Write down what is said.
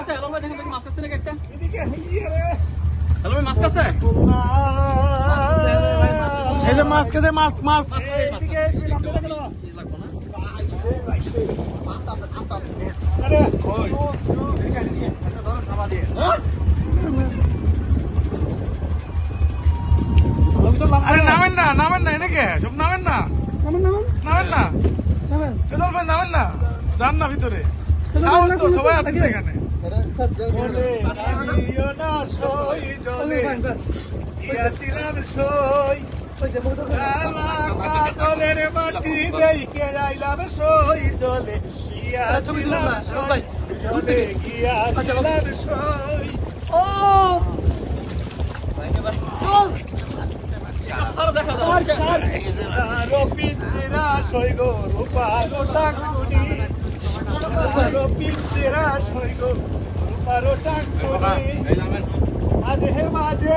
আছে হ্যালো ভাই দেখি মাছ কাছে নাকি একটা? হ্যালো ভাই মাছ কাছে এই যে মাছ কাছে লাগবো না? আরে নামেন না নামেন না এনেকে। সব নামেন না। নামেন না। ফেদল ভাই নামেন না। যান না ভিতরে। সবাই আছে এখানে। জলের মাটি দেখে আইলাম সই জলে। সই জলে গিয়াছিলাম সই। আর দেখা গো রূপারো টাকুনি আরও পিঞ্জিরা সই গো রূপারো টাকুনি মাঝে মাঝে